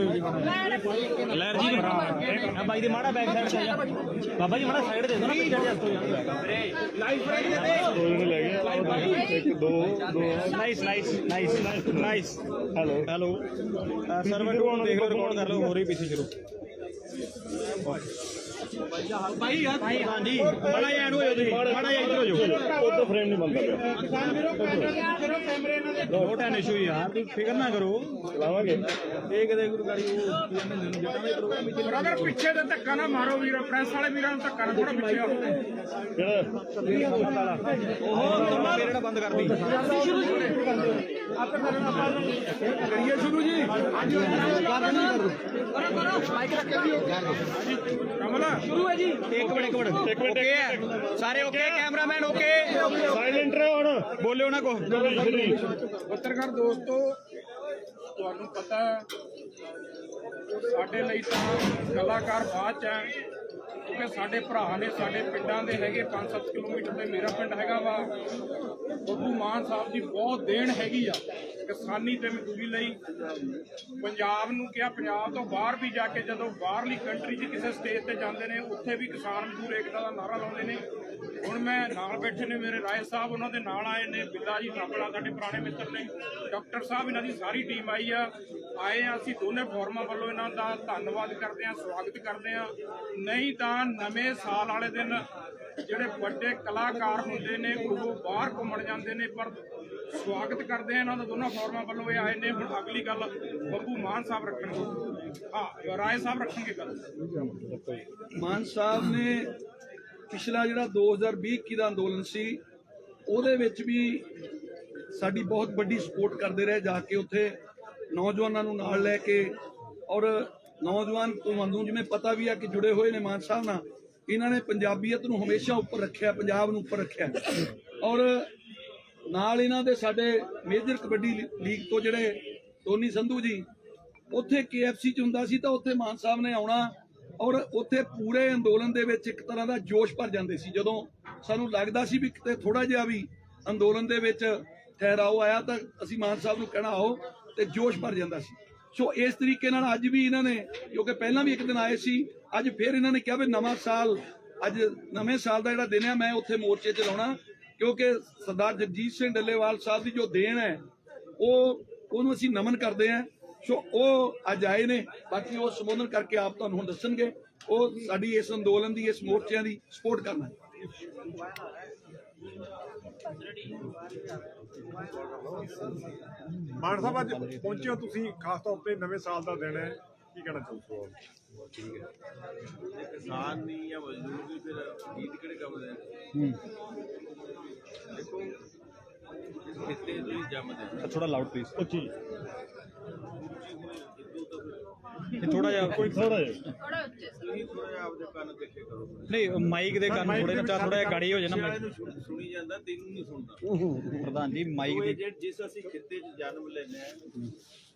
ਲਹਿਰ ਜੀ ਆ। ਬਾਈ ਦੇ ਮਾੜਾ ਬੈਕ ਸਾਈਡ ਤੇ ਜਾ ਬਾਬਾ ਜੀ ਮਾੜਾ ਸਾਈਡ ਦੇ ਦਿਓ ਨਾ ਪਿੱਛੇ ਜਸਟ ਹੋ ਜਾਂਦਾ ਦੋ ਜਣੇ ਲੈ ਗਏ। ਆਹ ਦੇਖੋ, ਇੱਕ ਦੋ ਦੋ। Nice nice nice nice hello hello server ਨੂੰ ਦੇਖ ਲਓ ਰਿਕਾਰਡ ਕਰ ਲਓ ਹੋਰ ਹੀ ਪਿੱਛੇ ਸ਼ੁਰੂ। ਭਾਈ ਯਾਰ ਹਾਂਜੀ ਮਾੜਾ ਜਿਹਾ ਨੂੰ ਤੁਸੀਂ ਮਾੜਾ ਜਿਹਾ ਇੱਧਰ ਹੋ ਜਾਓ ਉਹ ਫਰੇਮ ਨਹੀਂ ਬੰਦਾ ਪਿਆ ਨੋਟ ਐਨ ਇਸ਼ੂ ਯਾਰ ਤੁਸੀਂ ਫਿਕਰ ਨਾ ਕਰੋ ਚਲਾਵਾਂਗੇ ਇਹ ਕਿਤੇ ਗੁਰੂ ਗਾੜੀ ਉਹ ਬ੍ਰਦਰ ਪਿੱਛੇ ਤੇ ਧੱਕਾ ਨਾ ਮਾਰੋ ਵੀਰ ਪ੍ਰੈਸ ਵਾਲੇ ਵੀਰਾਂ ਨੂੰ ਧੱਕਾ ਨਾ ਥੋੜਾ ਪਿੱਛੇ ਆਓ ਕਿਹੜਾ ਉਹ ਜਿਹੜਾ ਬੰਦ ਕਰਦੀ ਕਰੀਏ ਸ਼ੁਰੂ ਜੀ ਕਮਲ ਸ਼ੁਰੂ ਹੈ ਜੀ ਇੱਕ ਮਿੰਟ ਇੱਕ ਮਿੰਟ ਇੱਕ ਮਿੰਟ ਓਕੇ ਹੈ ਸਾਰੇ ਓਕੇ ਕੈਮਰਾਮੈਨ ਓਕੇ ਸਾਇਲੈਂਟ ਰਹੋ ਹੁਣ ਬੋਲਿਓ ਨਾ ਕੋ ਸ਼੍ਰੀ ਪੱਤਰਕਾਰ ਦੋਸਤੋ ਤੁਹਾਨੂੰ ਪਤਾ ਹੈ, ਸਾਡੇ ਲਈ ਤਾਂ ਕਲਾਕਾਰ ਬਾਅਦ ਚ ਹੈ ਕਿਉਂਕਿ ਸਾਡੇ ਭਰਾ ਨੇ ਸਾਡੇ ਪਿੰਡਾਂ ਦੇ ਹੈਗੇ 5-7 ਕਿਲੋਮੀਟਰ ਤੇ ਮੇਰਾ ਪਿੰਡ ਹੈਗਾ ਵਾ ਬੱਬੂ ਮਾਨ ਸਾਹਿਬ ਦੀ ਬਹੁਤ ਦੇਣ ਹੈਗੀ ਆ, ਕਿਸਾਨੀ ਤੇ ਮਜ਼ਦੂਰੀ ਲਈ। ਪੰਜਾਬ ਨੂੰ ਕਿਹਾ ਪੰਜਾਬ ਤੋਂ ਬਾਹਰ ਵੀ ਜਾ ਕੇ ਜਦੋਂ ਬਾਹਰਲੀ ਕੰਟਰੀ 'ਚ ਕਿਸੇ ਸਟੇਜ ਤੇ ਜਾਂਦੇ ਨੇ, ਉੱਥੇ ਵੀ ਕਿਸਾਨ ਮਜ਼ਦੂਰ ਏਕਤਾ ਦਾ ਨਾਰਾ ਲਾਉਂਦੇ ਨੇ। ਹੁਣ ਮੈਂ ਨਾਲ ਬੈਠੇ ਨੇ ਮੇਰੇ ਰਾਏ ਸਾਹਿਬ, ਉਹਨਾਂ ਦੇ ਨਾਲ ਆਏ ਨੇ ਬਿੱਲਾ ਜੀ ਨਾਪਲਾ ਸਾਡੇ ਪੁਰਾਣੇ ਮਿੱਤਰ ਨੇ, ਡਾਕਟਰ ਸਾਹਿਬ, ਇਹਨਾਂ ਦੀ ਸਾਰੀ ਟੀਮ ਆਈ ਆ। ਆਏ ਆ, ਅਸੀਂ ਦੋਨੇ ਫੋਰਮਾਂ ਵੱਲੋਂ ਇਹਨਾਂ ਦਾ ਧੰਨਵਾਦ ਕਰਦੇ ਆ, ਸਵਾਗਤ ਕਰਦੇ ਆ। ਨਹੀਂ ਤਾਂ ਨਵੇਂ ਸਾਲ ਵਾਲੇ ਦਿਨ ਜਿਹੜੇ ਵੱਡੇ ਕਲਾਕਾਰ ਹੁੰਦੇ ਨੇ, ਉਹ ਬਾਹਰ ਘੁੰਮਣ ਜਾਂਦੇ ਨੇ, ਪਰ ਸਵਾਗਤ ਕਰਦੇ ਆ ਇਹਨਾਂ ਦਾ, ਦੋਨਾਂ ਫੋਰਮਾਂ ਵੱਲੋਂ ਇਹ ਆਏ ਨੇ। ਹੁਣ ਅਗਲੀ ਗੱਲ ਬੱਬੂ ਮਾਨ ਸਾਹਿਬ ਰੱਖਣਗੇ। ਹਾਂ, ਰਾਏ ਸਾਹਿਬ ਰੱਖਣਗੇ ਗੱਲ। ਮਾਨ ਸਾਹਿਬ ਨੇ ਪਿਛਲਾ ਜਿਹੜਾ 2020 21 ਦਾ ਅੰਦੋਲਨ ਸੀ, ਉਹਦੇ ਵਿੱਚ ਵੀ ਸਾਡੀ ਬਹੁਤ ਵੱਡੀ ਸਪੋਰਟ ਕਰਦੇ ਰਹੇ, ਜਾ ਕੇ ਉੱਥੇ ਨੌਜਵਾਨਾਂ ਨੂੰ ਨਾਲ ਲੈ ਕੇ ਔਰ ਨੌਜਵਾਨ ਤੁਹਾਨੂੰ ਜਿਵੇਂ ਪਤਾ ਵੀ ਆ ਕਿ ਜੁੜੇ ਹੋਏ ਨੇ ਮਾਨ ਸਾਹਿਬ ਨਾਲ, ਇਹਨਾਂ ਨੇ ਪੰਜਾਬੀਅਤ ਨੂੰ ਹਮੇਸ਼ਾ ਉੱਪਰ ਰੱਖਿਆ, ਪੰਜਾਬ ਨੂੰ ਉੱਪਰ ਰੱਖਿਆ। ਔਰ ਨਾਲ ਇਹਨਾਂ ਦੇ ਸਾਡੇ ਮੇਜਰ ਕਬੱਡੀ ਲੀਗ ਤੋਂ ਜਿਹੜੇ ਟੋਨੀ ਸੰਧੂ ਜੀ, ਉੱਥੇ KFC ਚ ਹੁੰਦਾ ਸੀ ਤਾਂ ਉੱਥੇ ਮਾਨ ਸਾਹਿਬ ਨੇ ਆਉਣਾ ਔਰ ਉੱਥੇ ਪੂਰੇ ਅੰਦੋਲਨ ਦੇ ਵਿੱਚ ਇੱਕ ਤਰ੍ਹਾਂ ਦਾ ਜੋਸ਼ ਭਰ ਜਾਂਦੇ ਸੀ। ਜਦੋਂ ਸਾਨੂੰ ਲੱਗਦਾ ਸੀ ਵੀ ਕਿਤੇ ਥੋੜਾ ਜਿਹਾ ਵੀ ਅੰਦੋਲਨ ਦੇ ਵਿੱਚ ਠਹਿਰਾਓ ਆਇਆ ਤਾਂ ਅਸੀਂ ਮਾਨ ਸਾਹਿਬ ਨੂੰ ਕਹਿਣਾ ਆਓ ਤੇ ਜੋਸ਼ ਭਰ ਜਾਂਦਾ ਸੀ। ਸੋ ਇਸ ਤਰੀਕੇ ਨਾਲ ਅੱਜ ਵੀ ਇਹਨਾਂ ਨੇ ਕਿਉਂਕਿ ਪਹਿਲਾਂ ਵੀ ਇੱਕ ਦਿਨ ਆਏ ਸੀ, ਅੱਜ ਫਿਰ ਇਹਨਾਂ ਨੇ ਕਿਹਾ ਵੀ ਨਵਾਂ ਸਾਲ, ਅੱਜ ਨਵੇਂ ਸਾਲ ਦਾ ਜਿਹੜਾ ਦਿਨ ਹੈ ਮੈਂ ਉੱਥੇ ਮੋਰਚੇ 'ਚ ਲਾਉਣਾ। ਕਿਉਂਕਿ ਸਰਦਾਰ ਜਗਜੀਤ ਸਿੰਘ ਡੱਲੇਵਾਲ ਸਾਹਿਬ ਦੀ ਜੋ ਦੇਣ ਹੈ, ਉਹ ਉਹਨੂੰ ਅਸੀਂ ਨਮਨ ਕਰਦੇ ਹਾਂ। ਸੋ ਉਹ ਅੱਜ ਆਏ ਨੇ ਬਾਕੀ ਉਹ ਸੰਬੋਧਨ ਕਰਕੇ ਆਪ ਤੁਹਾਨੂੰ ਹੁਣ ਦੱਸਣਗੇ। ਉਹ ਸਾਡੀ ਇਸ ਅੰਦੋਲਨ ਦੀ ਇਸ ਮੋਰਚਿਆਂ ਦੀ ਸਪੋਰਟ ਕਰਨਾ ਹੈ। ਮਾਨ ਸਾਹਿਬ ਅੱਜ ਪਹੁੰਚੇ ਹੋ ਤੁਸੀਂ ਖਾਸ ਤੌਰ ਤੇ ਨਵੇਂ ਸਾਲ ਦਾ ਦਿਨ ਹੈ। ਕੀ ਕਹਿਣਾ ਚਾਹੁੰਦੇ ਹੋ ਕਿਸਾਨ ਨਹੀਂ ਜਾਂ ਮਜ਼ਦੂਰ ਨਹੀਂ ਫਿਰ ਗੀਤ ਕਿਹੜੇ ਕੰਮ ਦੇ? ਦੇਖੋ ਹੀ ਜੰਮਦੇ ਨੇ ਥੋੜਾ ਲਾਊਡ ਪਲੀਜ਼ ਉੱਚੀ ਇਹ ਥੋੜਾ ਜਿਹਾ ਕੋਈ ਥੋੜਾ ਜਿਹਾ। ਤੁਸੀਂ ਥੋੜਾ ਜਿਹਾ ਆਪਦੇ ਕੰਨ ਦੇਖੇ ਕਰੋ। ਨਹੀਂ ਮਾਈਕ ਦੇ ਕੰਨ ਥੋੜੇ ਨਾ ਥੋੜਾ ਜਿਹਾ ਗਾੜੀ ਹੋ ਜਾਣਾ ਵਾਲੇ mic। ਨੂੰ ਸੁਣ- ਸੁਣੀ ਜਾਂਦਾ ਤੈਨੂੰ ਨਹੀਂ ਸੁਣਦਾ। ਪ੍ਰਧਾਨ ਜੀ ਮਾਈਕ ਉਹ ਦੀ ਇਹ ਜਿਹੜੇ ਜਿਸ ਅਸੀਂ ਖਿੱਤੇ 'ਚ ਜਨਮ ਲੈਨੇ ਆ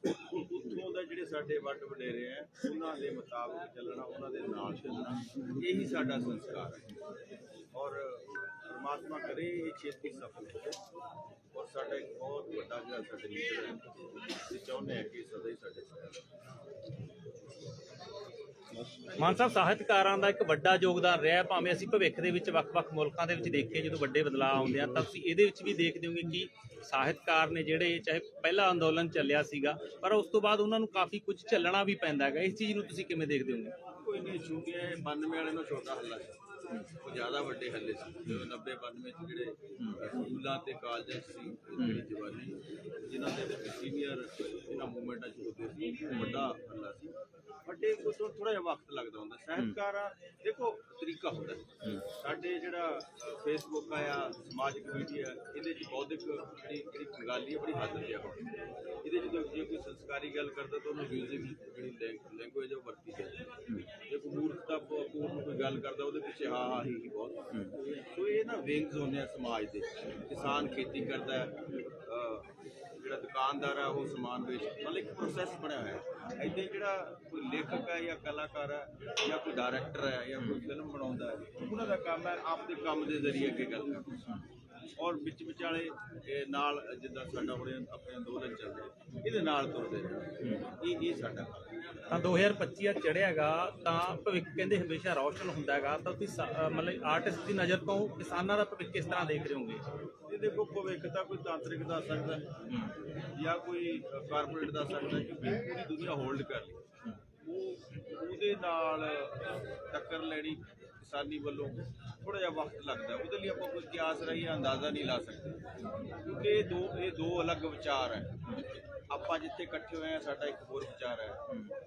ਉੱਥੋਂ ਦਾ ਜਿਹੜੇ ਸਾਡੇ ਵੱਡ ਵਡੇਰੇ ਆ ਉਹਨਾਂ ਦੇ ਮੁਤਾਬਕ ਚੱਲਣਾ ਉਹਨਾਂ ਦੇ ਨਾਲ ਚੱਲਣਾ ਇਹੀ ਸਾਡਾ ਸੰਸਕਾਰ ਹੈ। ਔਰ ਪਰਮਾਤਮਾ ਕਰੇ ਇਹ ਛੇਤੀ ਸਫਲ ਹੋਵੇ। ਔਰ ਸਾਡਾ ਇੱਕ ਬਹੁਤ ਵੱਡਾ ਜਿਹੜਾ ਸਾਡੇ ਲੀਡਰ ਹੈ ਅਸੀਂ ਚਾਹੁੰਦੇ ਹਾਂ ਕਿ ਸਦਾ ਹੀ ਸਾਡੇ ਸਾਥ ਮਾਨ ਸਾਹਿਬ ਸਾਹਿਤਕਾਰਾਂ ਦਾ ਇੱਕ ਵੱਡਾ ਯੋਗਦਾਨ ਰਿਹਾ ਭਾਵੇਂ ਅਸੀਂ ਭਵਿੱਖ ਦੇ ਵਿੱਚ ਵੱਖ-ਵੱਖ ਮੁਲਕਾਂ ਦੇ ਵਿੱਚ ਦੇਖੀਏ ਜਦੋਂ ਵੱਡੇ ਬਦਲਾਅ ਆਉਂਦੇ ਆ ਤਾਂ ਤੁਸੀਂ ਇਹਦੇ ਵਿੱਚ ਵੀ ਦੇਖਦੇ ਹੋਗੇ ਕਿ ਸਾਹਿਤਕਾਰ ਨੇ ਜਿਹੜੇ ਚਾਹੇ ਪਹਿਲਾ ਅੰਦੋਲਨ ਚੱਲਿਆ ਸੀਗਾ ਪਰ ਉਸ ਤੋਂ ਬਾਅਦ ਉਹਨਾਂ ਨੂੰ ਕਾਫੀ ਕੁਝ ਚੱਲਣਾ ਵੀ ਪੈਂਦਾ ਹੈਗਾ। ਇਸ ਚੀਜ਼ ਨੂੰ ਤੁਸੀਂ ਕਿਵੇਂ ਦੇਖਦੇ ਹੋਗੇ? ਕੋਈ ਨਹੀਂ ਛੁੱਟੀਆਂ 92 ਵਾਲੇ ਨੂੰ ਛੋਟਾ ਹੱਲਾ ਸੀ ਉਹ ਜ਼ਿਆਦਾ ਵੱਡੇ ਹੱਲੇ ਸੀ। ਜਿਵੇਂ 90 92 ਚ ਜਿਹੜੇ ਸਕੂਲਾਂ ਤੇ ਕਾਲਜਾਂ ਸੀ ਜਿਹੜੀ ਜਵਾਨੀ, ਜਿਨ੍ਹਾਂ ਦੇ ਵਿੱਚ ਸੀਨੀਅਰ ਇਹਨਾਂ ਮੂਵਮੈਂਟਾਂ ਚ ਹੁੰਦੇ ਸੀ ਉਹ ਵੱਡਾ ਹੱਲਾ ਸੀ। ਵੱਡੇ ਕੋਲ ਥੋੜਾ ਜਿਹਾ ਵਕਤ ਲੱਗਦਾ ਹੁੰਦਾ। ਸਾਹਿਤਕਾਰ, ਦੇਖੋ, ਤਰੀਕਾ ਹੁੰਦਾ। ਸਾਡੇ ਜਿਹੜਾ ਫੇਸਬੁੱਕ ਆਇਆ, ਸਮਾਜਿਕ ਮੀਡੀਆ ਇਹਦੇ ਚ ਬੌਧਿਕ ਜਿਹੜੀ ਜਿਹੜੀ ਖੰਗਾਲੀ ਹੈ ਬੜੀ ਹੱਦ ਤੇ ਆ ਇਹਦੇ ਚ ਜਦੋਂ ਜੇ ਕੋਈ ਸੰਸਕਾਰੀ ਗੱਲ ਕਰਦਾ, ਤਾਂ ਉਹਨੂੰ ਮਿਊਜ਼ਿਕ ਜਿਹੜੀ ਲੈਂਗੁਏਜ ਉਹ ਵਰਤੀ ਜਾਂਦੀ ਹੈ ਜੇ ਕੋਈ ਮੂਰਖਤਾ ਪੂਰਨ ਕੋਈ ਗੱਲ ਕਰਦਾ, ਉਹਦੇ ਪਿੱਛੇ ਹਾਂ ਹੀ ਹੀ। ਬਹੁਤ ਸੋ ਇਹ ਨਾ ਵਿੰਗਸ ਹੁੰਦੇ ਆ ਸਮਾਜ ਦੇ ਕਿਸਾਨ ਖੇਤੀ ਕਰਦਾ ਹੈ ਜਿਹੜਾ ਦੁਕਾਨਦਾਰ ਆ ਉਹ ਸਮਾਨ ਵੇਚ ਮਤਲਬ ਇੱਕ ਪ੍ਰੋਸੈਸ ਬਣਿਆ ਹੋਇਆ ਹੈ। ਇੱਥੇ ਜਿਹੜਾ ਕੋਈ ਲੇਖਕ ਹੈ ਜਾਂ ਕਲਾਕਾਰ ਹੈ ਜਾਂ ਕੋਈ ਡਾਇਰੈਕਟਰ ਹੈ ਜਾਂ ਕੋਈ ਫਿਲਮ ਬਣਾਉਂਦਾ ਹੈ, ਉਹਨਾਂ ਦਾ ਕੰਮ ਹੈ ਆਪਦੇ ਕੰਮ ਦੇ ਜ਼ਰੀਏ ਅੱਗੇ ਗੱਲ ਕਰਨਾ। ਔਰ ਵਿੱਚ ਵਿਚਾਲੇ ਨਾਲ ਜਿੱਦਾਂ ਸਾਡਾ ਹੁਣ ਆਪਣੇ ਅੰਦੋਲਨ ਚੱਲ ਰਿਹਾ ਇਹਦੇ ਨਾਲ ਤੁਰਦੇ ਰਹਿਣਾ। ਇਹ ਇਹ ਸਾਡਾ ਕੰਮ ਤਾਂ 2025 ਆ ਚੜਿਆਗਾ ਤਾਂ ਭਵਿੱਖ ਕਹਿੰਦੇ ਹਮੇਸ਼ਾ ਰੌਸ਼ਨ ਹੁੰਦਾ ਹੈਗਾ। ਤਾਂ ਤੁਸੀਂ ਸਾ- ਮਤਲਬ ਆਰਟਿਸਟ ਦੀ ਨਜ਼ਰ ਤੋਂ ਕਿਸਾਨਾਂ ਦਾ ਭਵਿੱਖ ਕਿਸ ਤਰ੍ਹਾਂ ਦੇਖ ਰਹੇ ਹੋਗੇ? ਇਹ ਦੇਖੋ ਭਵਿੱਖ ਤਾਂ ਕੋਈ ਤਾਂਤਰਿਕ ਦਾ ਸਕਦਾ। ਹੈ। ਜਾਂ ਕੋਈ ਕਾਰਪੋਰੇਟ ਦਾ ਸਕਦਾ ਹੈ ਕਿਉਂਕਿ ਪੂਰੀ ਦੁਨੀਆ ਹੋਲਡ ਕਰ ਲਈ। ਉਹ ਉਹਦੇ ਨਾਲ ਟੱਕਰ ਲੈਣੀ ਕਿਸਾਨੀ ਵੱਲੋਂ ਥੋੜਾ ਜਿਹਾ ਵਕਤ ਲੱਗਦਾ। ਹੈ। ਉਹਦੇ ਲਈ ਆਪਾਂ ਕੋਈ ਕਿਆਸ ਰਹੀ ਅੰਦਾਜ਼ਾ ਨਹੀਂ ਲਾ ਸਕਦੇ। ਕਿਉਂਕਿ ਇਹ ਦੋ ਇਹ ਦੋ ਅਲੱਗ ਵਿਚਾਰ ਹੈ। ਆਪਾਂ ਜਿੱਥੇ ਇਕੱਠੇ ਹੋਏ ਆ ਸਾਡਾ ਇੱਕ ਹੋਰ ਵਿਚਾਰ ਹੈ।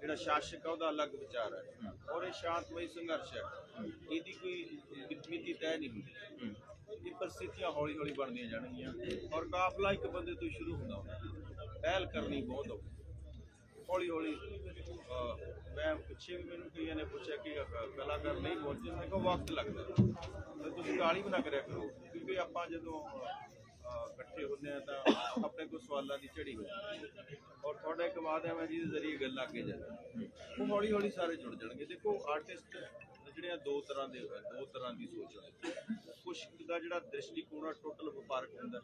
ਜਿਹੜਾ ਸ਼ਾਸਕ ਹੈ ਉਹਦਾ ਅਲੱਗ ਵਿਚਾਰ ਹੈ। ਔਰ ਇਹ ਸ਼ਾਂਤਮਈ ਸੰਘਰਸ਼ ਹੈ। ਇਹਦੀ ਕੋਈ ਮਿਤੀ ਤੈਅ ਨਹੀਂ ਹੁੰਦੀ। ਇਹ ਪਰਿਸਥਿਤੀਆਂ ਹੌਲੀ ਹੌਲੀ ਬਣਦੀਆਂ ਜਾਣਗੀਆਂ। ਔਰ ਕਾਫਲਾ ਇੱਕ ਬੰਦੇ ਤੋਂ ਸ਼ੁਰੂ ਹੁੰਦਾ ਹੁੰਦਾ ਪਹਿਲ ਕਰਨੀ ਬਹੁਤ ਔਖੀ ਹੌਲੀ ਹੌਲੀ ਮੈਂ ਪਿੱਛੇ ਵੀ ਮੈਨੂੰ ਕਈਆਂ ਨੇ ਪੁੱਛਿਆ ਕਿ ਕਲਾਕਾਰ ਨਹੀਂ ਪਹੁੰਚੇ। ਮੈਂ ਕਿਹਾ ਵਕਤ ਲੱਗਦਾ ਤੇ ਤੁਸੀਂ ਗਾਲੀ ਵੀ ਨਾ ਕਰਿਆ ਕਰੋ। ਕਿਉਂਕਿ ਆਪਾਂ ਜਦੋਂ ਇਕੱਠੇ ਹੁੰਦੇ ਆ ਤਾਂ ਆਪਣੇ ਕੋਲ ਸਵਾਲਾਂ ਦੀ ਝੜੀ ਹੁੰਦੀ ਹੈ। ਔਰ ਤੁਹਾਡਾ ਇੱਕ ਮਾਧਿਅਮ ਹੈ ਜਿਹਦੇ ਜ਼ਰੀਏ ਗੱਲ ਅੱਗੇ ਜਾਂਦੀ ਉਹ ਹੌਲੀ ਹੌਲੀ ਸਾਰੇ ਜੁੜ ਜਾਣਗੇ। ਦੇਖੋ ਆਰਟਿਸਟ ਜਿਹੜੇ ਆ ਦੋ ਤਰ੍ਹਾਂ ਦੇ ਦੋ ਤਰ੍ਹਾਂ ਦੀ ਸੋਚ ਹੈ। ਕੁਛ ਦਾ ਜਿਹੜਾ ਦ੍ਰਿਸ਼ਟੀਕੋਣ ਆ ਟੋਟਲ ਵਪਾਰਕ ਹੁੰਦਾ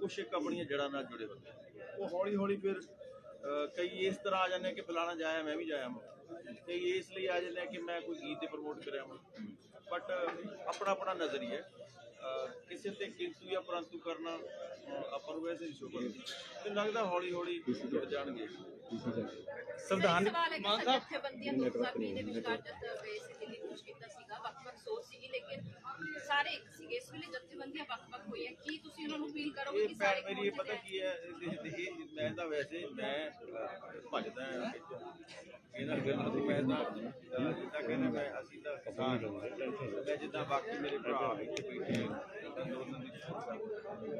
ਕੁਛ ਇੱਕ ਆਪਣੀਆਂ ਜੜ੍ਹਾਂ ਨਾਲ ਜੁੜੇ ਹੁੰਦੇ ਆ। ਉਹ ਹੌਲੀ ਹੌਲੀ ਫਿਰ ਕਈ ਇਸ ਤਰ੍ਹਾਂ ਆ ਜਾਂਦੇ ਆ ਕਿ ਫਲਾਣਾ ਜਾਇਆ, ਮੈਂ ਵੀ ਜਾਇਆ ਮੈਂ ਕਈ ਇਸ ਲਈ ਆ ਜਾਂਦੇ ਆ ਕਿ ਮੈਂ ਕੋਈ ਗੀਤ ਤੇ ਪ੍ਰਮੋਟ ਕਰਿਆ ਮੈਂ ਬਟ ਆਪਣਾ ਆਪਣਾ ਨਜ਼ਰੀਆ ਕਿਸੇ ਤੇ ਕਿੰਤੂ ਜਾਂ ਪਰੰਤੂ ਕਰਨਾ ਆਪਾਂ ਨੂੰ ਵੈਸੇ ਨਹੀਂ ਸ਼ੋਭਾ ਤੇ ਲੱਗਦਾ ਹੌਲੀ ਹੌਲੀ ਜੁੜ ਜਾਣਗੇ ਸੰਵਿਧਾਨ ਹੈ ਕਿ ਜਥੇਬੰਦੀਆਂ 2020 ਦੇ ਵਿਚਕਾਰ ਜਦ ਗਏ ਸੀ ਦਿੱਲੀ ਕੁਝ ਕੀਤਾ ਸੀਗਾ ਵੱਖ-ਵੱਖ ਸੋਚ ਸੀਗੀ ਲੇਕਿਨ ਸਾਰੇ ਇੱਕ ਸੀਗੇ। ਇਸ ਵੇਲੇ ਜਥੇਬੰਦੀਆਂ ਵੱਖ-ਵੱਖ ਹੋਈਆਂ। ਕੀ ਤੁਸੀਂ ਉਹਨਾਂ ਨੂੰ ਇਹ ਭੈਣ ਮੇਰੀ ਇਹ ਪਤਾ ਕੀ ਹੈ ਇਹ- ਮੈਂ ਤਾਂ ਵੈਸੇ ਮੈਂ ਭੱਜਦਾ ਹਾਂ। ਇਹਨਾਂ ਗੱਲਾਂ ਤੋਂ ਮੈਂ ਤਾਂ ਜਿੱਦਾਂ ਕਹਿੰਦੇ ਮੈਂ ਅਸੀਂ ਤਾਂ ਕਿਸਾਨ ਹਾਂ। ਮੈਂ ਜਿੱਦਾਂ ਬਾਕੀ ਮੇਰੇ ਭਰਾ ਇੱਥੇ ਬੈਠੇ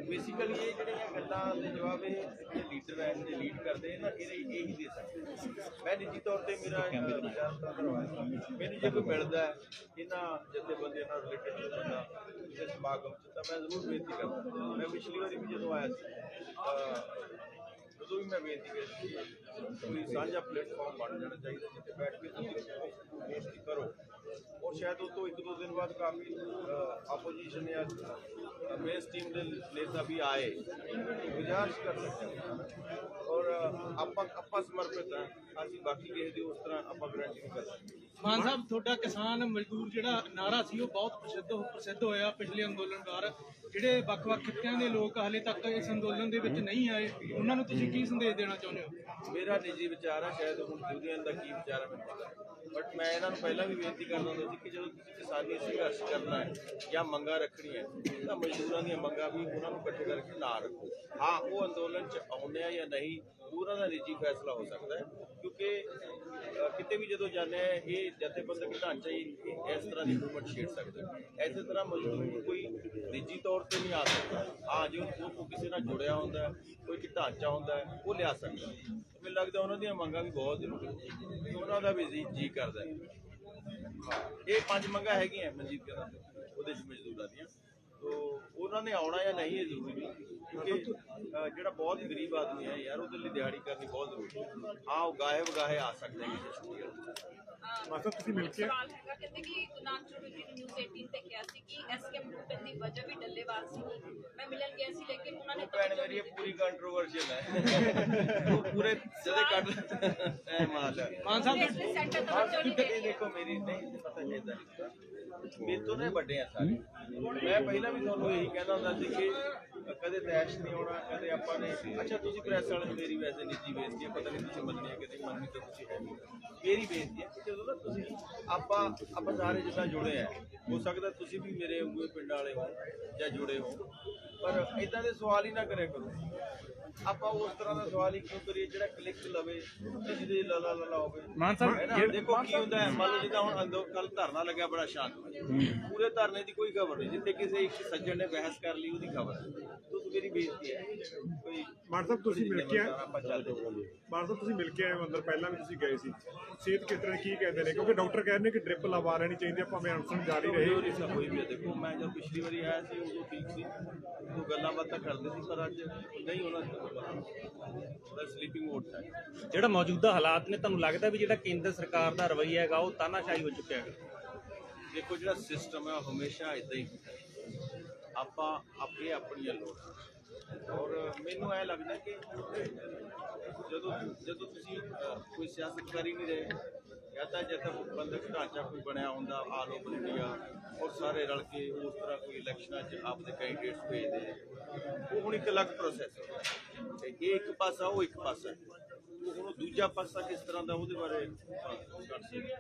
ਬੇਸਿਕਲੀ ਇਹ ਜਿਹੜੀਆਂ ਗੱਲਾਂ ਦੇ ਜਵਾਬ ਇਹ ਜਿਹੜੇ ਲੀਡਰ ਹੈ ਜਿਹੜੇ ਲੀਡ ਕਰਦੇ ਇਹਨਾਂ ਇਹਦੇ ਇਹੀ ਦੇ ਸਕਦੇ ਮੈਂ ਨਿੱਜੀ ਤੌਰ ਤੇ ਮੇਰਾ ਮੈਨੂੰ ਜੇ ਕੋਈ ਮਿਲਦਾ ਹੈ, ਇਹਨਾਂ ਜਥੇਬੰਦੀਆਂ ਨਾਲ ਰਿਲੇਟਡ ਬੰਦਾ ਕਿਸੇ ਸਮਾਗਮ ਚ ਤਾਂ ਮੈਂ ਜ਼ਰੂਰ ਬੇਨਤੀ ਕਰਦਾ ਮੈਂ ਪਿਛਲੀ ਵਾਰੀ ਵੀ ਜਦੋਂ ਆਇਆ ਸੀ ਉਦੋਂ ਵੀ ਮੈਂ ਬੇਨਤੀ ਕੀਤੀ ਸੀ ਕੋਈ ਸਾਂਝਾ ਪਲੇਟਫਾਰਮ ਬਣ ਜਾਣਾ ਚਾਹੀਦਾ, ਜਿੱਥੇ ਬੈਠ ਕੇ ਤੁਸੀਂ ਬੇਨਤੀ ਕਰੋ। ਔਰ ਸ਼ਾਇਦ ਉਹ ਤੋਂ ਇੱਕ ਦੋ ਦਿਨ ਬਾਅਦ ਕਾਫੀ ਆਪੋਜੀਸ਼ਨ ਜਾਂ ਮੇਨ ਟੀਮ ਦੇ ਨੇਤਾ ਵੀ ਆਏ। ਗੁਜ਼ਾਰਿਸ਼ ਕਰ ਸਕਦੇ ਔਰ ਆਪਾਂ ਆਪਾਂ ਸਮਰਪਿਤ ਹਾਂ। ਅਸੀਂ ਬਾਕੀ ਕਿਸੇ ਦੀ ਉਸ ਤਰ੍ਹਾਂ ਆਪਾਂ ਗਰੰਟੀ ਨਹੀਂ ਕਰ ਸਕਦੇ। ਮਾਨ ਸਾਹਿਬ ਤੁਹਾਡਾ ਕਿਸਾਨ ਮਜ਼ਦੂਰ ਜਿਹੜਾ ਨਾਰਾ ਸੀ ਉਹ ਬਹੁਤ ਪ੍ਰਸਿੱਧ ਪ੍ਰਸਿੱਧ ਹੋਇਆ ਪਿਛਲੇ ਅੰਦੋਲਨ ਦੌਰ ਜਿਹੜੇ ਵੱਖ-ਵੱਖ ਖਿੱਤਿਆਂ ਦੇ ਲੋਕ ਹਾਲੇ ਤੱਕ ਇਸ ਅੰਦੋਲਨ ਦੇ ਵਿੱਚ ਨਹੀਂ ਆਏ ਉਹਨਾਂ ਨੂੰ ਤੁਸੀਂ ਕੀ ਸੰਦੇਸ਼ ਦੇਣਾ ਚਾਹੁੰਦੇ ਹੋ? ਮੇਰਾ ਨਿੱਜੀ ਵਿਚਾਰ ਹੈ ਸ਼ਾਇਦ ਹੁਣ ਯੂਨੀਅਨ ਦਾ ਕੀ ਵਿਚਾਰ ਹੈ ਮੈਨੂੰ ਪਤਾ। ਬਟ ਮੈਂ ਇਹਨਾਂ ਨੂੰ ਪਹਿਲਾਂ ਵੀ ਬੇਨਤੀ ਕਰਦਾ ਹੁੰਦਾ ਸੀ ਕਿ ਜਦੋਂ ਤੁਸੀਂ ਕਿਸਾਨੀ ਸੰਘਰਸ਼ ਕਰਨਾ ਹੈ ਜਾਂ ਮੰਗਾਂ ਰੱਖਣੀ ਹੈ, ਤਾਂ ਮਜ਼ਦੂਰਾਂ ਦੀਆਂ ਮੰਗਾਂ ਵੀ ਉਹਨਾਂ ਨੂੰ ਇਕੱਠੇ ਕਰਕੇ ਨਾ ਰੱਖੋ। ਹਾਂ ਉਹ ਅੰਦੋਲਨ 'ਚ ਆਉਂਦੇ ਆ ਜਾਂ ਨਹੀਂ ਉਹਨਾਂ ਦਾ ਨਿੱਜੀ ਫੈਸਲਾ ਹੋ ਸਕਦਾ ਹੈ ਕਿਉਂਕਿ ਕਿਤੇ ਵੀ ਜਦੋਂ ਜਾਂਦੇ ਆ ਇਹ ਜਥੇਬੰਦਕ ਢਾਂਚਾ ਹੀ ਇਸ ਤਰ੍ਹਾਂ ਦੀ ਮੂਵਮੈਂਟ ਛੇੜ ਸਕਦਾ ਹੈ। ਐਸੇ ਤਰ੍ਹਾਂ ਮਜ਼ਦੂਰ ਕੋਈ ਨਿੱਜੀ ਤੌਰ ਤੇ ਨਹੀਂ ਆ ਸਕਦਾ। ਹਾਂ ਜੇ ਉਹ ਕਿਸੇ ਨਾਲ ਜੁੜਿਆ ਹੁੰਦਾ ਕੋਈ ਢਾਂਚਾ ਹੁੰਦਾ ਉਹ ਲਿਆ ਸਕਦਾ ਮੈਨੂੰ ਲੱਗਦਾ ਉਹਨਾਂ ਦੀਆਂ ਮੰਗਾਂ ਵੀ ਬਹੁਤ ਜ਼ਰੂਰੀ ਉਹਨਾਂ ਦਾ ਵੀ ਜੀ ਕਰਦਾ ਇਹ ਪੰਜ ਮੰਗਾਂ ਹੈਗੀਆਂ ਮਨਜੀਤ ਕਹਿੰਦਾ ਉਹਦੇ ਚ ਮਜ਼ਦੂਰਾਂ ਦੀਆਂ। ਤੋ ਉਹਨਾਂ ਨੇ ਆਉਣਾ ਜਾਂ ਨਹੀਂ ਇਹ ਜ਼ਰੂਰੀ ਕਿਉਂਕਿ ਜਿਹੜਾ ਬਹੁਤ ਗਰੀਬ ਆਦਮੀ ਹੈ ਯਾਰ, ਉਹਦੇ ਲਈ ਦਿਹਾੜੀ ਕਰਨੀ ਬਹੁਤ ਜ਼ਰੂਰੀ ਹੈ। ਹਾਂ, ਉਹ ਗਾਹੇ ਵਗਾਹੇ ਆ ਸਕਦੇ ਨੇ ਮਾਸਟਰ ਤੁਸੀਂ ਮਿਲ ਕੇ ਸਵਾਲ ਹੈਗਾ ਕਹਿੰਦੇ ਕਿ ਗੁਨਾਹ ਚੋਰੀ ਜੀ ਨੇ ਨਿਊਜ਼ 18 ਤੇ ਕਿਹਾ ਸੀ ਕਿ ਐਸਕੇਐਮ ਰੂਟਨ ਦੀ ਵਜ੍ਹਾ ਵੀ ਡੱਲੇਵਾਲ ਸੀ। ਮੈਂ ਮਿਲਣ ਗਿਆ ਸੀ ਲੇਕਿਨ ਉਹਨਾਂ ਨੇ ਭੈਣ ਮੇਰੀ ਇਹ ਪੂਰੀ ਕੰਟਰੋਵਰਸ਼ੀਅਲ ਹੈ। ਉਹ ਪੂਰੇ ਜਦੇ ਕੱਢ ਐ ਮਾਲ ਮਾਨ ਸਾਹਿਬ ਲਈ ਸੈਂਟਰ ਤੋਂ ਚੋਰੀ ਇਹ ਦੇਖੋ ਮੇਰੀ ਨਹੀਂ ਪਤਾ ਚਾਹੀਦਾ ਮੇਰੇ ਤੋਂ ਨੇ ਵੱਡੇ ਆ ਸਾਰੇ। ਮੈਂ ਪਹਿਲਾਂ ਵੀ ਤੁਹਾਨੂੰ ਇਹੀ ਕਹਿੰਦਾ ਹੁੰਦਾ ਸੀ ਕਿ ਕਦੇ ਤੈਸ਼ ਨਹੀਂ ਹੋਣਾ ਕਦੇ ਆਪਾਂ ਨੇ ਅੱਛਾ ਤੁਸੀਂ ਪ੍ਰੈਸ ਵਾਲੇ ਨੂੰ ਮੇਰੀ ਵੈਸੇ ਨਿੱਜੀ ਬੇਨਤੀ ਹੈ ਪਤਾ ਨਹੀਂ ਤੁਸੀਂ ਮੰਨਣੀ ਹੈ ਕਿ ਨਹੀਂ ਮੰਨਣੀ ਤਾਂ ਤੁਸੀਂ ਹੈ ਨਹੀਂ। ਮੇਰੀ ਬੇਨਤੀ ਹੈ। ਕਿ ਜਦੋਂ ਨਾ ਤੁਸੀਂ ਆਪਾਂ ਆਪਾਂ ਸਾਰੇ ਜਿੱਦਾਂ ਜੁੜੇ ਆ ਹੋ ਸਕਦਾ ਤੁਸੀਂ ਵੀ ਮੇਰੇ ਵਾਂਗੂ ਪਿੰਡ ਵਾਲੇ ਹੋ ਜਾਂ ਜੁੜੇ ਹੋ ਪਰ ਇਦਾਂ ਦੇ ਸਵਾਲ ਹੀ ਨਾ ਕਰਿਆ ਕਰੋ। ਆਪਾਂ ਉਸ ਤਰ੍ਹਾਂ ਦਾ ਸਵਾਲ ਹੀ ਕਿਉਂ ਕਰੀਏ ਜਿਹੜਾ ਕਲਿੱਕ ਲਵੇ ਤੇ ਜਿਹਦੇ ਲਲਾ ਲਲਾ ਹੋਵੇ ਮਾਨ ਸਾਹਿਬ? ਦੇਖੋ ਕੀ ਹੁੰਦਾ ਹੈ ਮੰਨ ਲਓ ਜਿੱਦਾਂ ਹੁਣ ਅੰਦੋ ਕੱਲ ਧਰਨਾ ਲੱਗਿਆ ਬੜਾ ਸ਼ਾਂਤ। ਪੂਰੇ ਧਰਨੇ ਦੀ ਕੋਈ ਖਬਰ ਨਹੀਂ ਜਿੱਥੇ ਕਿਸੇ ਇੱਕ ਸੱਜਣ ਨੇ ਬਹਿਸ ਕਰ ਲਈ ਉਹਦੀ ਖਬਰ। ਮੇਰੀ ਬੇਇੱਜ਼ਤੀ ਹੈ? ਕੋਈ ਮਾਨ ਸਾਹਿਬ ਤੁਸੀਂ ਮਿਲ ਕੇ ਆਏ? ਆਪਾਂ ਚੱਲਦੇ ਚੱਲਦੇ ਮਾਨ ਸਾਹਿਬ ਤੁਸੀਂ ਮਿਲ ਕੇ ਆਏ ਹੋ ਅੰਦਰ ਪਹਿਲਾਂ ਵੀ ਤੁਸੀਂ ਗਏ ਸੀ। ਸਿਹਤ ਕਿਸ ਤਰ੍ਹਾਂ ਕੀ ਕਹਿੰਦੇ ਨੇ? ਕਿਉਂਕਿ ਡਾਕਟਰ ਕਹਿੰਦੇ ਨੇ ਕਿ ਡ੍ਰਿਪ ਲਵਾ ਲੈਣੀ ਚਾਹੀਦੀ ਹੈ ਭਾਵੇਂ ਅਨਸਨ ਜਾਰੀ ਰਹੇ। ਕੋਈ ਰਿਸਾ ਕੋਈ ਵੀ ਹੈ। ਦੇਖੋ ਮੈਂ ਜਦ ਪਿਛਲੀ ਵਾਰੀ ਆਇਆ ਸੀ ਉਦੋਂ ਠੀਕ ਸੀ। ਉਹ ਗੱਲਾਂ ਬਾਤਾਂ ਕਰਦੇ ਸੀ ਪਰ ਅੱਜ ਨਹੀਂ ਉਹਨਾਂ ਦਾ ਸਲੀਪਿੰਗ ਮੋਡ ਹੈ ਜਿਹੜਾ ਮੌਜੂਦਾ ਹਾਲਾਤ ਨੇ ਤੁਹਾਨੂੰ ਲੱਗਦਾ ਵੀ ਜਿਹੜਾ ਕੇਂਦਰ ਸਰਕਾਰ ਦਾ ਰਵੱਈਆ ਹੈਗਾ ਉਹ ਤਾਨਾਸ਼ਾਹੀ ਹੋ ਚੁੱਕਿਆ ਹੈਗਾ? ਦੇਖੋ ਜਿਹੜਾ ਸਿਸਟਮ ਹੈ ਉਹ ਹਮੇਸ਼ਾ ਇਦਾਂ ਹੀ ਹੁੰਦਾ ਹੈ। ਆਪਾਂ ਆਪੇ ਆਪਣੀਆਂ ਲੋੜਾਂ ਔਰ ਮੈਨੂੰ ਇਹ ਲੱਗਦਾ ਕਿ ਜਦੋਂ ਜਦੋਂ ਤੁਸੀਂ ਕੋਈ ਸਿਆਸਤ ਕਰੀ ਨਹੀਂ ਰਹੇ, ਜਾਂ ਤਾਂ ਜਦ ਤੱਕ ਬੰਦਕ ਢਾਂਚਾ ਕੋਈ ਬਣਿਆ ਹੁੰਦਾ, ਆਲ ਓਵਰ ਇੰਡੀਆ, ਔਰ ਸਾਰੇ ਰਲ ਕੇ ਉਸ ਤਰ੍ਹਾਂ ਕੋਈ ਇਲੈਕਸ਼ਨਾਂ 'ਚ ਆਪਦੇ ਕੈਂਡੀਡੇਟਸ ਭੇਜਦੇ, ਉਹ ਹੁਣ ਇੱਕ ਅਲੱਗ ਪ੍ਰੋਸੈਸ ਹੈ। ਤੇ ਇਹ ਇੱਕ ਪਾਸਾ, ਉਹ ਇੱਕ ਪਾਸਾ ਹੁਣ ਉਹ ਦੂਜਾ ਪਾਸਾ ਕਿਸ ਤਰ੍ਹਾਂ ਦਾ, ਉਹਦੇ ਬਾਰੇ ਕਰ ਸਕਦੇ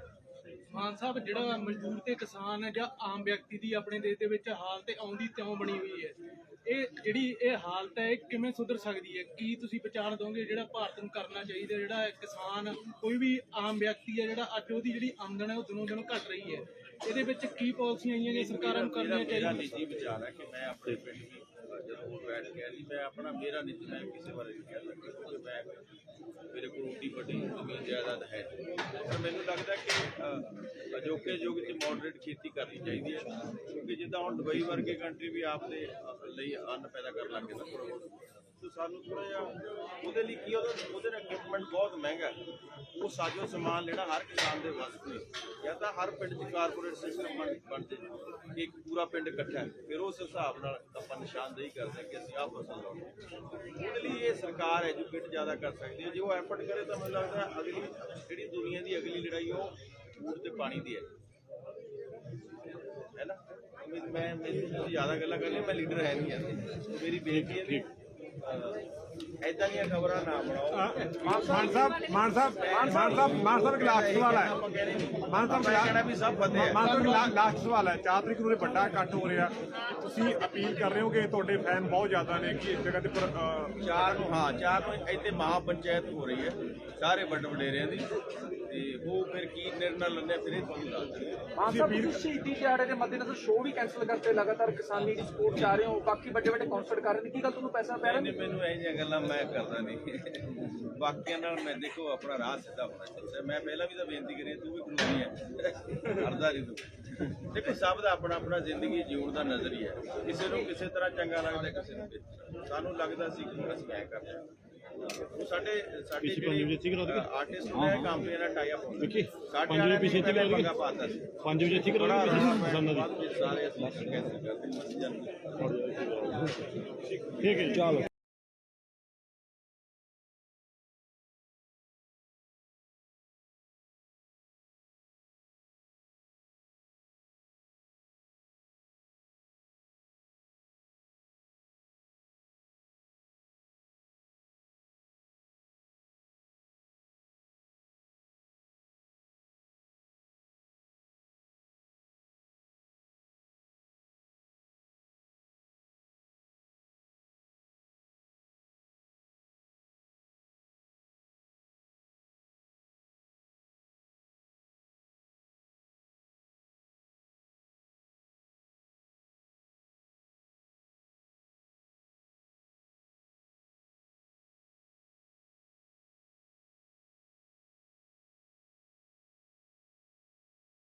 ਮਾਨ ਸਾਹਿਬ ਜਿਹੜਾ ਮਜ਼ਦੂਰ ਤੇ ਕਿਸਾਨ ਹੈ ਜਾਂ ਆਮ ਵਿਅਕਤੀ ਦੀ ਆਪਣੇ ਦੇਸ਼ ਦੇ ਵਿੱਚ ਹਾਲਤ ਆਉਂਦੀ ਤਿਉਂ ਬਣੀ ਹੋਈ ਹੈ ਇਹ ਜਿਹੜੀ ਇਹ ਹਾਲਤ ਹੈ ਇਹ ਕਿਵੇਂ ਸੁਧਰ ਸਕਦੀ ਹੈ? ਕੀ ਤੁਸੀਂ ਵਿਚਾਰ ਦੋਗੇ ਜਿਹੜਾ ਭਾਰਤ ਨੂੰ ਕਰਨਾ ਚਾਹੀਦਾ ਜਿਹੜਾ ਕਿਸਾਨ ਕੋਈ ਵੀ ਆਮ ਵਿਅਕਤੀ ਹੈ ਜਿਹੜਾ ਅੱਜ ਉਹਦੀ ਜਿਹੜੀ ਆਮਦਨ ਹੈ ਉਹ ਦਿਨੋਂ ਦਿਨ ਘਟ ਰਹੀ ਹੈ? ਇਹਦੇ ਵਿੱਚ ਕੀ ਪਾਲਿਸੀਆਂ ਆਈਆਂ ਨੇ ਸਰਕਾਰਾਂ ਨੂੰ ਮੇਰਾ ਕਰਨੀਆਂ ਮੇਰਾ ਚਾਹੀਦੀਆਂ? ਨਿੱਜੀ ਵਿਚਾਰ ਹੈ ਕਿ ਮੈਂ ਆਪਣੇ ਪਿੰਡ ਵੀ ਜਦੋਂ ਬੈਠ ਗਿਆ ਸੀ ਮੈਂ ਆਪਣਾ ਮੇਰਾ ਨਿੱਜੀ ਮੈਂ ਕਿਸੇ ਬਾਰੇ ਨਹੀਂ ਕਹਿ ਸਕਦਾ ਕਿਉਂਕਿ ਮੈਂ ਮੇਰੇ ਕੋਲ ਉੱਡੀ ਵੱਡੀ ਜ਼ਮੀਨ ਜਾਇਦਾਦ ਹੈ ਪਰ ਮੈਨੂੰ ਲੱਗਦਾ ਕਿ ਅਜੋਕੇ ਯੁੱਗ 'ਚ ਮਾਡਰੇਟ ਖੇਤੀ ਕਰਨੀ ਚਾਹੀਦੀ ਹੈ। ਕਿਉਂਕਿ ਜਿੱਦਾਂ ਹੁਣ ਦੁਬਈ ਵਰਗੇ ਕੰਟਰੀ ਵੀ ਆਪਦੇ ਲਈ ਅੰਨ ਪੈਦਾ ਕਰਨ ਲੱਗ ਗਏ ਨਾ ਥੋੜ੍ਹਾ ਬਹੁਤ। ਸੋ ਸਾਨੂੰ ਥੋੜਾ ਜਿਹਾ ਉਹਦੇ ਲਈ ਕੀ ਉਹਦਾ ਉਹਦੇ ਨਾਲ ਇਕਵਿਪਮੈਂਟ ਬਹੁਤ ਮਹਿੰਗਾ ਹੈ। ਉਹ ਸਾਜੋ ਸਮਾਨ ਲੈਣਾ ਹਰ ਕਿਸਾਨ ਦੇ ਵੱਸ ਨਹੀਂ ਜਾਂ ਤਾਂ ਹਰ ਪਿੰਡ 'ਚ ਕਾਰਪੋਰੇਟ ਸਿਸਟਮ ਬਣ ਬਣ ਜੇ ਕਿ ਇੱਕ ਪੂਰਾ ਪਿੰਡ ਇਕੱਠਾ ਹੈ। ਫਿਰ ਉਸ ਹਿਸਾਬ ਨਾਲ ਆਪਾਂ ਨਿਸ਼ਾਨਦੇਹੀ ਕਰਦੇ ਹਾਂ ਕਿ ਅਸੀਂ ਆਹ ਫਸਲ ਲਾਉਣੀ ਹੈ। ਉਹਦੇ ਲਈ ਇਹ ਸਰਕਾਰ ਐਜੂਕੇਟ ਜ਼ਿਆਦਾ ਕਰ ਸਕਦੀ ਹੈ। ਜੇ ਉਹ ਐਫਰਟ ਕਰੇ ਤਾਂ ਮੈਨੂੰ ਲੱਗਦਾ ਹੈ ਅਗਲੀ ਜਿਹੜੀ ਦੁਨੀਆ ਦੀ ਅਗਲੀ ਲੜਾਈ ਉਹ ਫੂਡ ਤੇ ਪਾਣੀ ਦੀ ਹੈ। ਹੈ ਨਾ? ਮੈਂ ਮੈਂ ਮੈਨੂੰ ਜ਼ਿਆਦਾ ਗੱਲਾਂ ਕਰ ਲਿਓ ਮੈਂ ਲੀਡਰ ਹੈ ਨਹੀਂ ਯਾਰ ਮੇਰੀ ਬੇਨਤੀ ਹੈ ਕਿ ਐਦਾਂ ਦੀਆਂ ਖਬਰਾਂ ਨਾ ਬਣਾਓ। ਮਾਨ ਸਾਹਿਬ ਮਾਨ ਸਾਹਿਬ ਮਾਨ ਸਾਹਿਬ ਮਾਨ ਸਾਹਿਬ ਇੱਕ ਲਾਸਟ ਸਵਾਲ ਹੈ। ਆਪਾਂ ਕਹਿ ਰਹੇ ਨਹੀਂ। ਮਾਨ ਸਾਹਿਬ ਮੈਂ ਕਹਿਣਾ ਵੀ ਸਭ ਫਤਿਹ ਹੈ। ਮਾਨ ਸਾਹਿਬ ਲਾ- ਲਾਸਟ ਸਵਾਲ ਹੈ। 4 ਤਰੀਕ ਨੂੰ ਵੱਡਾ ਇਕੱਠ ਹੋ ਰਿਹਾ। ਤੁਸੀਂ ਅਪੀਲ ਕਰ ਰਹੇ ਹੋ ਕਿ ਤੁਹਾਡੇ ਫੈਨ ਬਹੁਤ ਜ਼ਿਆਦਾ ਨੇ ਕਿ ਇਸ ਜਗ੍ਹਾ ਤੇ ਪਰ ਅ, ਚਾਰ ਨੂੰ ਹਾਂ ਚਾਰ ਨੂੰ ਇੱਥੇ ਮਹਾ ਪੰਚਾਇਤ ਹੋ ਰਹੀ ਹੈ। ਸਾਰੇ ਵੱਡ ਵਡੇਰਿਆਂ ਦੀ। ਤੇ ਉਹ ਫਿਰ ਕੀ ਨਿਰਣਾ ਲੈਂਦੇ ਆ, ਫਿਰ ਇਹ ਤੁਹਾਨੂੰ ਦੱਸ ਦਿੰਦੇ ਹਾਂ ਸਾਹਿਬ ਤੁਸੀਂ ਸ਼ਹੀਦੀ ਦਿਹਾੜੇ ਦੇ ਮੱਦੇਨਜ਼ਰ ਸ਼ੋਅ ਵੀ ਕੈਨਸਲ ਕਰਤੇ ਲਗਾਤਾਰ ਕਿਸਾਨੀ ਦੀ ਸਪੋਰਟ ਚਾਹ ਰਹੇ ਹੋ ਬਾਕੀ ਵੱਡੇ ਵੱਡੇ ਕਨਸਰਟ ਕਰ ਰਹੇ ਨੇ ਕੀ ਗੱਲ ਤੁਹਾਨੂੰ ਪੈਸਾ ਪੈ ਰਿਹਾ? ਨਹੀਂ ਮੈਨੂੰ ਇਹ ਜਿਹੀਆਂ ਗੱਲਾਂ ਮੈਂ ਕਰਦਾ ਨਹੀਂ। ਬਾਕੀਆਂ ਨਾਲ ਮੈਂ ਦੇਖੋ ਆਪਣਾ ਰਾਹ ਸਿੱਧਾ ਹੋਣਾ ਚਾਹੀਦਾ। ਮੈਂ ਪਹਿਲਾਂ ਵੀ ਤਾਂ ਬੇਨਤੀ ਕਰੀ ਤੂੰ ਵੀ ਕਰੂਗੀ ਹੈ। ਹਰਦਾ ਨਹੀਂ ਤੂੰ। ਦੇਖੋ ਸਭ ਦਾ ਆਪਣਾ ਆਪਣਾ ਜ਼ਿੰਦਗੀ ਜਿਉਣ ਦਾ ਨਜ਼ਰੀਆ ਹੈ। ਕਿਸੇ ਨੂੰ ਕਿਸੇ ਤਰ੍ਹਾਂ ਚੰਗਾ ਲੱਗਦਾ ਕਿਸੇ ਨੂੰ। ਸਾਨੂੰ ਲੱਗਦਾ ਸੀ ਕਿ ਅਸੀਂ ਐ ਕਰਦੇ ਹਾਂ। ਉਹ ਸਾਡੇ ਸਾਡੇ ਦਈਏ? ਆਰਟਿਸਟ ਨੇ ਕੰਪਨੀ ਨਾਲ ਟਾਈ ਅਪ ਵਿੱਕੀ, ਸਾਡੇ ਪਿੱਛੇ? ਪੰਗਾ ਪਾਤਾ ਸੀ। 5 ਵਜੇ ਠੀਕ ਸਾਰੇ ਅਸੀਂ ਕੈਂਸਲ ਕਰਦੇ ਮਸਜਿਦ ਠੀਕ ਹੈ ਚਲੋ।